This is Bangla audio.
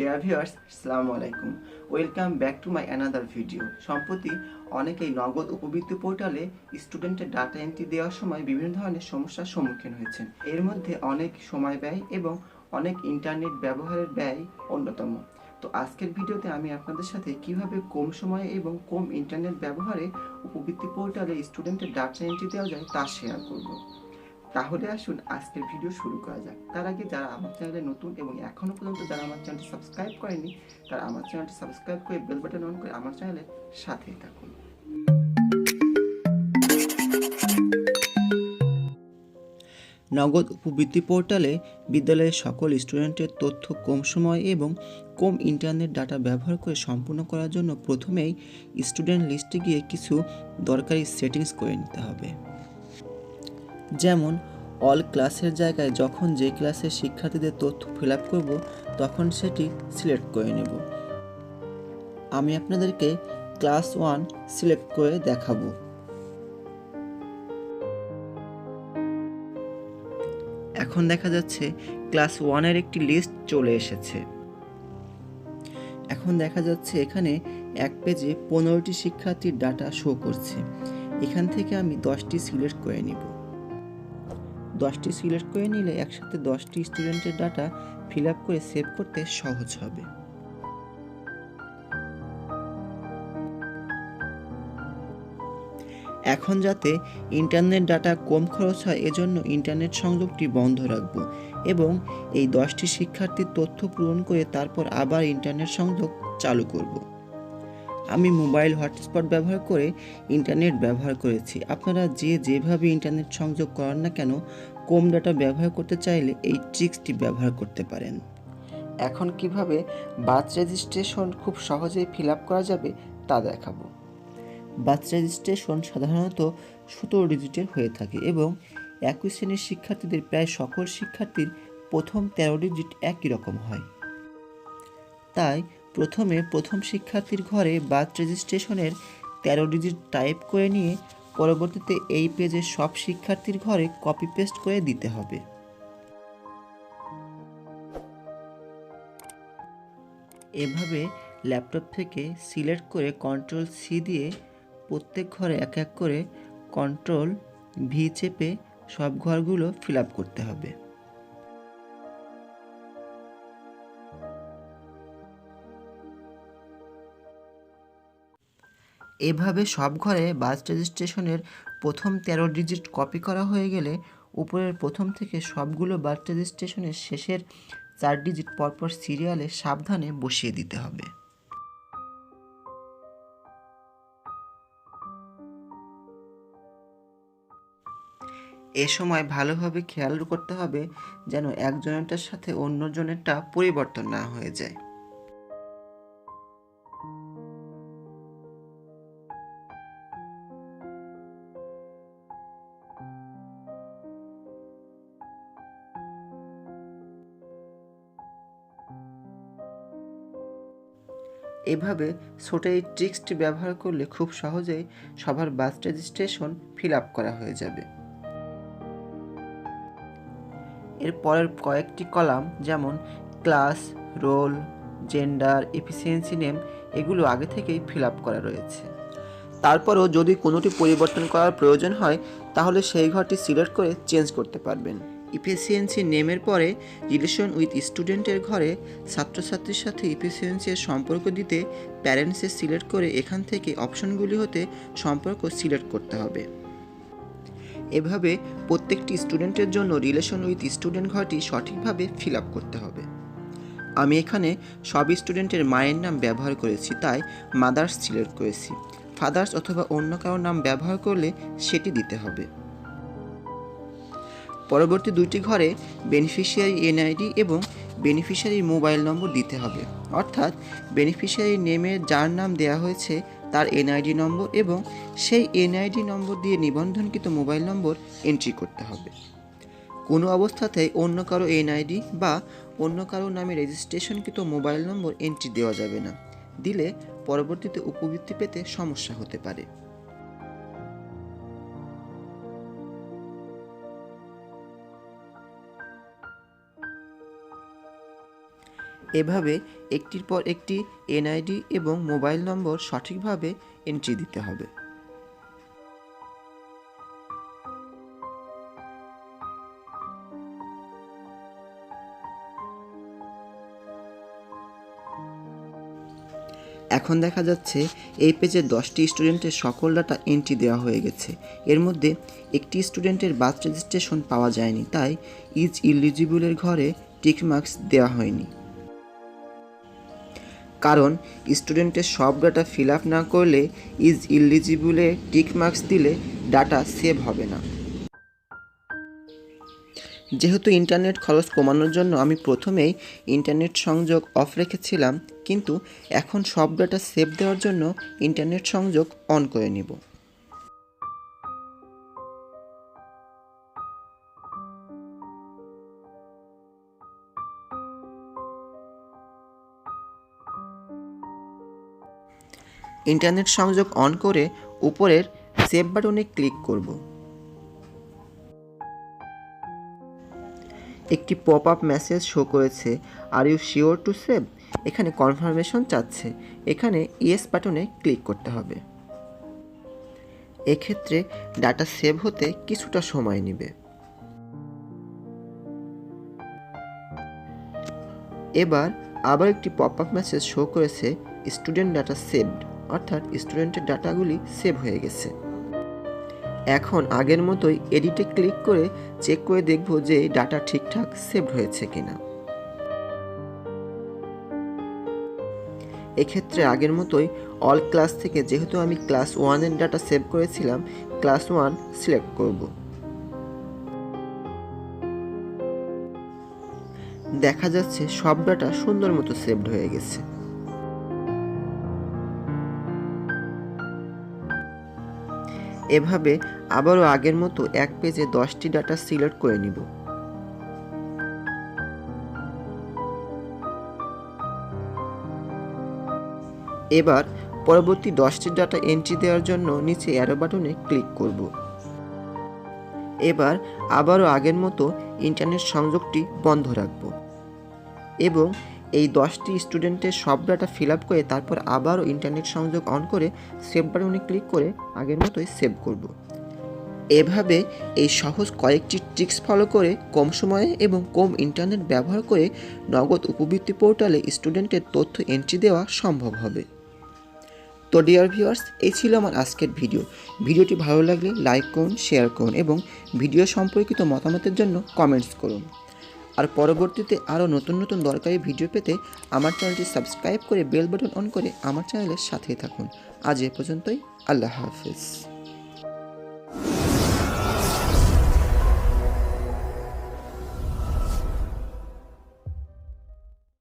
ডিয়ার ভিউয়ার্স আসসালামু আলাইকুম welcome back to my another video সম্প্রতি অনেকেই নগদ উপবৃত্তি পোর্টালে স্টুডেন্টের ডাটা এন্ট্রি দেওয়ার সময় বিভিন্ন ধরনের সমস্যার সম্মুখীন হয়েছেন। এর মধ্যে অনেক সময় ব্যয় এবং অনেক ইন্টারনেট ব্যবহারের ব্যয় অন্যতম। তো আজকের ভিডিওতে আমি আপনাদের সাথে কীভাবে কম সময়ে এবং কম ইন্টারনেট ব্যবহারে উপবৃত্তি পোর্টালে স্টুডেন্টের ডাটা এন্ট্রি দেওয়া যায় তা শেয়ার করব। তাহলে আসুন আজকের ভিডিও শুরু করা যাক। তার আগে যারা আমার চ্যানেলে নতুন এবং এখনও পর্যন্ত যারা আমার চ্যানেলটি সাবস্ক্রাইব করেনি তারা আমার চ্যানেলটি সাবস্ক্রাইব করে বেল বাটন অন করে আমার চ্যানেলের সাথেই থাকুন। নগদ উপবৃত্তি পোর্টালে বিদ্যালয়ের সকল স্টুডেন্টের তথ্য কম সময় এবং কম ইন্টারনেট ডাটা ব্যবহার করে সম্পূর্ণ করার জন্য প্রথমেই স্টুডেন্ট লিস্টে গিয়ে কিছু দরকারি সেটিংস করে নিতে হবে। যেমন অল ক্লাসের জায়গায় যখন যে ক্লাসের শিক্ষার্থীদের তথ্য ফিল আপ করব, তখন সেটি সিলেক্ট করে নেব। আমি আপনাদেরকে ক্লাস ওয়ান সিলেক্ট করে দেখাবো। এখন দেখা যাচ্ছে ক্লাস ওয়ানের একটি লিস্ট চলে এসেছে। এখন দেখা যাচ্ছে এখানে এক পেজে পনেরোটি শিক্ষার্থীর ডাটা শো করছে। এখান থেকে আমি দশটি সিলেক্ট করে নিব। দশটি সিলেক্ট করে নিলে একসাথে দশটি স্টুডেন্টের ডাটা ফিল করে সেভ করতে সহজ হবে। এখন যাতে ইন্টারনেট ডাটা কম খরচ হয়, এজন্য ইন্টারনেট সংযোগটি বন্ধ রাখব এবং এই দশটি শিক্ষার্থীর তথ্য পূরণ করে তারপর আবার ইন্টারনেট সংযোগ চালু করব। আমি মোবাইল হটস্পট ব্যবহার করে ইন্টারনেট ব্যবহার করেছি। আপনারা যে যেভাবে ইন্টারনেট সংযোগ করান না কেন, কম ডাটা ব্যবহার করতে চাইলে এই ট্রিক্সটি ব্যবহার করতে পারেন। এখন কীভাবে বার্থ রেজিস্ট্রেশন খুব সহজেই ফিল আপ করা যাবে তা দেখাবো। বার্থ রেজিস্ট্রেশন সাধারণত সতেরো ডিজিটের হয়ে থাকে এবং একই শ্রেণির শিক্ষার্থীদের প্রায় সকল শিক্ষার্থীর প্রথম তেরো ডিজিট একই রকম হয়। তাই প্রথমে প্রথম শিক্ষার্থীর ঘরে বার্থ রেজিস্ট্রেশনের তেরো ডিজিট টাইপ করে নিয়ে পরবর্তীতে এই পেজে সব শিক্ষার্থীর ঘরে কপি পেস্ট করে দিতে হবে। এভাবে ল্যাপটপ থেকে সিলেক্ট করে কন্ট্রোল সি দিয়ে প্রত্যেক ঘরে এক এক করে কন্ট্রোল ভি চেপে সব ঘরগুলো ফিল করতে হবে। এভাবে সব ঘরে বাস রেজিস্ট্রেশনের প্রথম তেরো ডিজিট কপি করা হয়ে গেলে উপরের প্রথম থেকে সবগুলো বার্থ রেজিস্ট্রেশনের শেষের চার ডিজিট পরপর সিরিয়ালে সাবধানে বসিয়ে দিতে হবে। এ সময় ভালোভাবে খেয়াল করতে হবে যেন একজনেরটার সাথে অন্যজনেরটা পরিবর্তন না হয়ে যায়। এভাবে ছোট এই ট্রিক্সটি ব্যবহার করলে খুব সহজেই সবার বাস রেজিস্ট্রেশন ফিল আপ করা হয়ে যাবে। এর পরের কয়েকটি কলাম যেমন class, roll, gender, efficiency name, এগুলো আগে থেকেই ফিল আপ করা রয়েছে। তারপরও যদি কোনোটি পরিবর্তন করার প্রয়োজন হয়, তাহলে সেই ঘরটি সিলেক্ট করে চেঞ্জ করতে পারবেন। ইফিসিয়েন্সি নেমের পরে রিলেশন উইথ স্টুডেন্টের ঘরে ছাত্রছাত্রীর সাথে ইফিসিয়েন্সির সম্পর্ক দিতে প্যারেন্টসে সিলেক্ট করে এখান থেকে অপশনগুলি হতে সম্পর্ক সিলেক্ট করতে হবে। এভাবে প্রত্যেকটি স্টুডেন্টের জন্য রিলেশন উইথ স্টুডেন্ট ঘরটি সঠিকভাবে ফিল আপ করতে হবে। আমি এখানে সব স্টুডেন্টের মায়ের নাম ব্যবহার করেছি, তাই মাদার্স সিলেক্ট করেছি। ফাদার্স অথবা অন্য কারোর নাম ব্যবহার করলে সেটি দিতে হবে। পরবর্তী দুইটি ঘরে বেনিফিশিয়ারি এনআইডি এবং বেনিফিশিয়ারির মোবাইল নম্বর দিতে হবে। অর্থাৎ বেনিফিশিয়ারি নেমে যার নাম দেওয়া হয়েছে তার এনআইডি নম্বর এবং সেই এনআইডি নম্বর দিয়ে নিবন্ধনকৃত মোবাইল নম্বর এন্ট্রি করতে হবে। কোনো অবস্থাতেই অন্য কারও এনআইডি বা অন্য কারও নামে রেজিস্ট্রেশনকৃত মোবাইল নম্বর এন্ট্রি দেওয়া যাবে না। দিলে পরবর্তীতে উপবৃত্তি পেতে সমস্যা হতে পারে। এভাবে একটির পর একটি এনআইডি এবং মোবাইল নম্বর সঠিকভাবে এন্ট্রি দিতে হবে। এখন দেখা যাচ্ছে এই পেজে দশটি স্টুডেন্টের সকল ডাটা এন্ট্রি দেওয়া হয়ে গেছে। এর মধ্যে একটি স্টুডেন্টের বার্থ রেজিস্ট্রেশন পাওয়া যায়নি, তাই ইজ ইলিজিবলের ঘরে টিক মার্কস দেওয়া হয়নি। কারণ স্টুডেন্টের সব ডাটা ফিল আপ না করলে ইজ ইলিজিবলে টিক মার্কস দিলে ডাটা সেভ হবে না। যেহেতু ইন্টারনেট খরচ কমানোর জন্য আমি প্রথমেই ইন্টারনেট সংযোগ অফ রেখেছিলাম, কিন্তু এখন সব ডাটা সেভ দেওয়ার জন্য ইন্টারনেট সংযোগ অন করে নিব। ইন্টারনেট সংযোগ অন করে উপরের সেভ বাটনে ক্লিক করব। একটি পপ আপ মেসেজ শো করেছে are you sure to save এখানে কনফার্মেশন চাচ্ছে। এখানে ইয়েস বাটনে ক্লিক করতে হবে। এক্ষেত্রে ডাটা সেভ হতে কিছুটা সময় নেবে। এবার আবার একটি পপ আপ মেসেজ শো করেছে স্টুডেন্ট ডাটা সেভড অর্থাৎ স্টুডেন্টের ডাটাগুলি সেভ হয়ে গেছে। এখন আগের মতোই এডিটে ক্লিক করে চেক করে দেখব যে ডাটা ঠিকঠাক সেভ হয়েছে কিনা। এক্ষেত্রে আগের মতোই অল ক্লাস থেকে যেহেতু আমি ক্লাস ওয়ানের ডাটা সেভ করেছিলাম, ক্লাস ওয়ান সিলেক্ট করব। দেখা যাচ্ছে সব ডাটা সুন্দর মতো সেভড হয়ে গেছে। এভাবে আবারও আগের মতো এক পেজে দশটি ডাটা সিলেক্ট করে নিব। এবার পরবর্তী দশটি ডাটা এন্ট্রি দেওয়ার জন্য নিচে অ্যারো বাটনে ক্লিক করব। এবার আবারও আগের মতো ইন্টারনেট সংযোগটি বন্ধ রাখব এবং এই দশটি স্টুডেন্টের সব ডাটা ফিল আপ করে তারপর আবারও ইন্টারনেট সংযোগ অন করে সেভ বাটনে ক্লিক করে আগের মতোই সেভ করব। এভাবে এই সহজ কয়েকটি ট্রিক্স ফলো করে কম সময়ে এবং কম ইন্টারনেট ব্যবহার করে নগদ উপবৃত্তি পোর্টালে স্টুডেন্টের তথ্য এন্ট্রি দেওয়া সম্ভব হবে। তো ডিয়ার ভিউয়ার্স এই ছিল আমার আজকের ভিডিও ভিডিওটি ভালো লাগলে লাইক করুন শেয়ার করুন এবং ভিডিও সম্পর্কিত মতামতের জন্য কমেন্টস করুন। আর পরবর্তীতে আরও নতুন নতুন দরকারি ভিডিও পেতে আমার চ্যানেলটি সাবস্ক্রাইব করে বেল বাটন অন করে আমার চ্যানেলের সাথেই থাকুন। আজ এ পর্যন্তই, আল্লাহ হাফিজ।